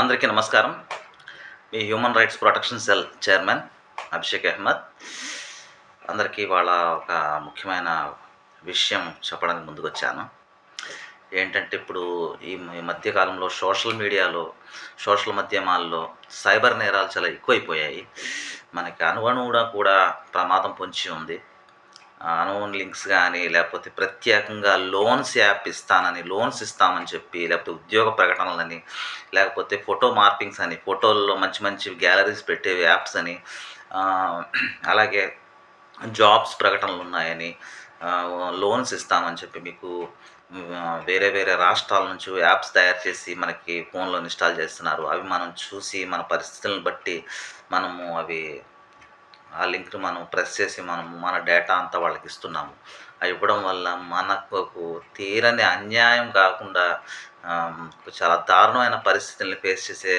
అందరికీ నమస్కారం. మీ human rights protection cell chairman Abhishek Ahmed. అందరికీ వాళ్ళ ఒక ముఖ్యమైన విషయం చెప్పడానికి ముందుకు వచ్చాను ఏంటంటే ఇప్పుడు ఈ ఈ మధ్యకాలంలో సోషల్ మీడియాలో సోషల్ మాధ్యమాల్లో సైబర్ నేరాలు చాలా ఎక్కువైపోయాయి. మనకి అనువనువుగా కూడా ప్రమాదం పొంచి ఉంది. అనోన్ లింక్స్ కానీ లేకపోతే ప్రత్యేకంగా లోన్స్ యాప్ ఇస్తానని లోన్స్ ఇస్తామని చెప్పి లేకపోతే ఉద్యోగ ప్రకటనలని లేకపోతే ఫోటో మార్పింగ్స్ అని ఫోటోల్లో మంచి మంచి గ్యాలరీస్ పెట్టే యాప్స్ అని అలాగే జాబ్స్ ప్రకటనలు ఉన్నాయని లోన్స్ ఇస్తామని చెప్పి మీకు వేరే వేరే రాష్ట్రాల నుంచి యాప్స్ తయారు చేసి మనకి ఫోన్లో ఇన్స్టాల్ చేస్తున్నారు. అవి మనం చూసి మన పరిస్థితులను బట్టి మనము అవి ఆ లింక్ని మనం ప్రెస్ చేసి మనం మన డేటా అంతా వాళ్ళకి ఇస్తున్నాము. అవి ఇవ్వడం వల్ల మనకు తీరని అన్యాయం కాకుండా చాలా దారుణమైన పరిస్థితుల్ని ఫేస్ చేసే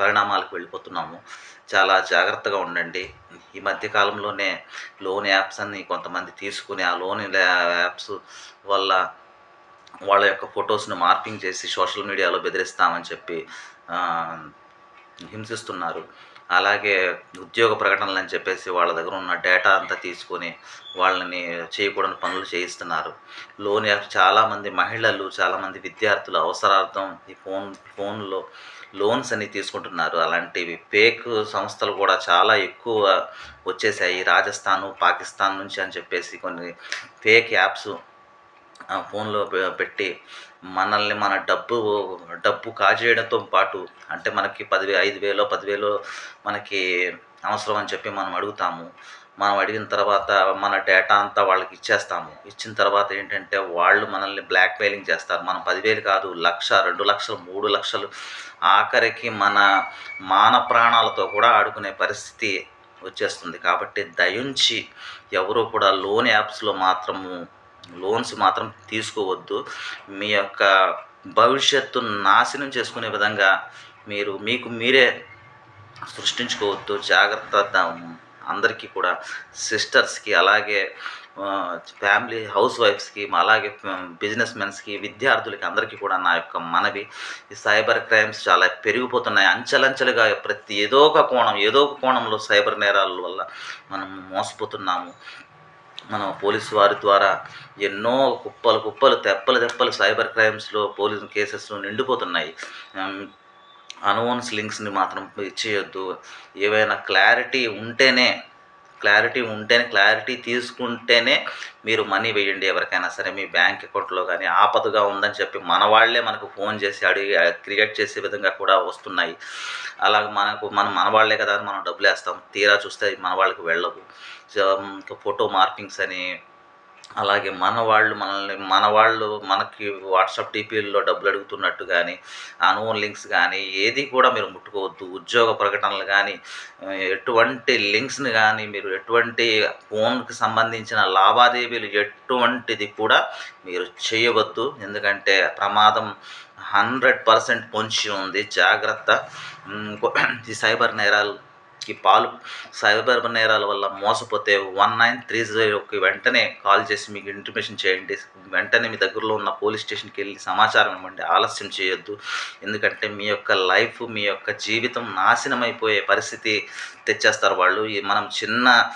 పరిణామాలకు వెళ్ళిపోతున్నాము. చాలా జాగ్రత్తగా ఉండండి. ఈ మధ్య కాలంలోనే లోన్ యాప్స్ అన్ని కొంతమంది తీసుకుని ఆ లోన్ యాప్స్ వల్ల వాళ్ళ యొక్క ఫొటోస్ని మార్పింగ్ చేసి సోషల్ మీడియాలో బెదిరిస్తామని చెప్పి హింసిస్తున్నారు. అలాగే ఉద్యోగ ప్రకటనలు అని చెప్పేసి వాళ్ళ దగ్గర ఉన్న డేటా అంతా తీసుకొని వాళ్ళని చేయకూడని పనులు చేయిస్తున్నారు. లోన్ యాప్ చాలామంది మహిళలు చాలామంది విద్యార్థులు అవసరార్థం ఈ ఫోన్ ఫోన్లో లోన్స్ అని తీసుకుంటున్నారు. అలాంటివి ఫేక్ సంస్థలు కూడా చాలా ఎక్కువ వచ్చేసాయి. రాజస్థాను పాకిస్తాన్ నుంచి అని చెప్పేసి కొన్ని ఫేక్ యాప్స్ ఆ ఫోన్లో పెట్టి మనల్ని మన డబ్బు డబ్బు కాజేయడంతో పాటు అంటే మనకి పదివే ఐదు వేలో పదివేలో మనకి అవసరం అని చెప్పి మనం అడుగుతాము. మనం అడిగిన తర్వాత మన డేటా అంతా వాళ్ళకి ఇచ్చేస్తాము. ఇచ్చిన తర్వాత ఏంటంటే వాళ్ళు మనల్ని బ్లాక్మెయిలింగ్ చేస్తారు. మనం పదివేలు కాదు లక్ష రెండు లక్షలు మూడు లక్షలు ఆఖరికి మన మాన ప్రాణాలతో కూడా ఆడుకునే పరిస్థితి వచ్చేస్తుంది. కాబట్టి దయుంచి ఎవరు కూడా లోన్ యాప్స్లో మాత్రము లోన్స్ మాత్రం తీసుకోవద్దు. మీ యొక్క భవిష్యత్తు నాశనం చేసుకునే విధంగా మీరు మీకు మీరే సృష్టించుకోవద్దు. జాగ్రత్త అందరికీ కూడా సిస్టర్స్కి అలాగే ఫ్యామిలీ హౌస్ వైఫ్స్కి అలాగే బిజినెస్ మెన్స్కి విద్యార్థులకి అందరికీ కూడా నా యొక్క మనవి. ఈ సైబర్ క్రైమ్స్ చాలా పెరిగిపోతున్నాయి. అంచెలంచెలుగా ప్రతి ఏదో ఒక కోణం ఏదో ఒక కోణంలో సైబర్ నేరాల వల్ల మనం మోసపోతున్నాము. మనం పోలీసు వారి ద్వారా ఎన్నో కుప్పలు కుప్పలు తెప్పలు తెప్పలు సైబర్ క్రైమ్స్లో పోలీసు కేసెస్ నిండిపోతున్నాయి. ఉమ్, లింక్స్ని మాత్రం ఇచ్చేయొద్దు. ఏవైనా క్లారిటీ ఉంటేనే క్లారిటీ ఉంటేనే క్లారిటీ తీసుకుంటేనే మీరు మనీ వేయండి ఎవరికైనా సరే మీ బ్యాంక్ అకౌంట్లో కానీ ఆపదగా ఉందని చెప్పి మన వాళ్ళే మనకు ఫోన్ చేసి అడిగి క్రియేట్ చేసే విధంగా కూడా వస్తున్నాయి. అలా మనకు మనం మన వాళ్ళే కదా అని మనం డబ్బులు వేస్తాం తీరా చూస్తే మన వాళ్ళకి వెళ్ళవు. ఫోటో మార్కింగ్స్ అని అలాగే మన వాళ్ళు మనల్ని మన వాళ్ళు మనకి వాట్సాప్ డిపిల్లో డబ్బులు అడుగుతున్నట్టు కానీ అనోన్ లింక్స్ కానీ ఏది కూడా మీరు ముట్టుకోవద్దు. ఉద్యోగ ప్రకటనలు కానీ ఎటువంటి లింక్స్ని కానీ మీరు ఎటువంటి ఫోన్కి సంబంధించిన లావాదేవీలు ఎటువంటిది కూడా మీరు చేయవద్దు. ఎందుకంటే ప్రమాదం హండ్రెడ్ పర్సెంట్ పొంచి ఉంది. జాగ్రత్త. ఈ సైబర్ నేరాలు ఈ పాలు సైబర్ నేరాల వల్ల మోసపోతే వన్ నైన్ త్రీ జీరోకి వెంటనే కాల్ చేసి మీకు ఇంటిమేషన్ చేయండి. వెంటనే మీ దగ్గరలో ఉన్న పోలీస్ స్టేషన్కి వెళ్ళి సమాచారం ఇవ్వండి. ఆలస్యం చేయొద్దు. ఎందుకంటే మీ యొక్క లైఫ్ మీ యొక్క జీవితం నాశనం అయిపోయే పరిస్థితి తెచ్చేస్తారు వాళ్ళు. ఈ మనం చిన్న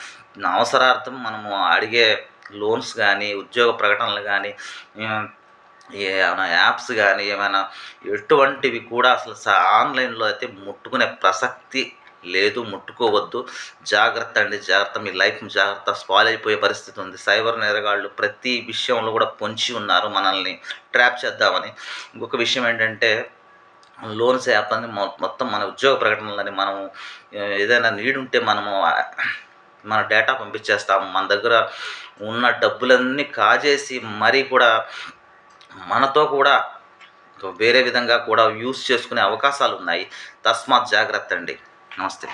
అవసరార్థం మనము అడిగే లోన్స్ కానీ ఉద్యోగ ప్రకటనలు కానీ ఏమైనా యాప్స్ కానీ ఏమైనా ఎటువంటివి కూడా అసలు స- ఆన్లైన్లో అయితే ముట్టుకునే ప్రసక్తి లేదు ముట్టుకోవద్దు. జాగ్రత్త అండి జాగ్రత్త. మీ లైఫ్ జాగ్రత్త స్పాయిల్ అయిపోయే పరిస్థితి ఉంది. సైబర్ నేరగాళ్ళు ప్రతి విషయంలో కూడా పొంచి ఉన్నారు మనల్ని ట్రాప్ చేద్దామని. ఇంకొక విషయం ఏంటంటే లోన్స్ యాప్ అని మొత్తం మన ఉద్యోగ ప్రకటనలని మనం ఏదైనా నీడ్ ఉంటే మనము మన డేటా పంపించేస్తాము. మన దగ్గర ఉన్న డబ్బులన్నీ కాజేసి మరీ కూడా మనతో కూడా వేరే విధంగా కూడా యూస్ చేసుకునే అవకాశాలు ఉన్నాయి తస్మాత్ జాగ్రత్త అండి. Namastê.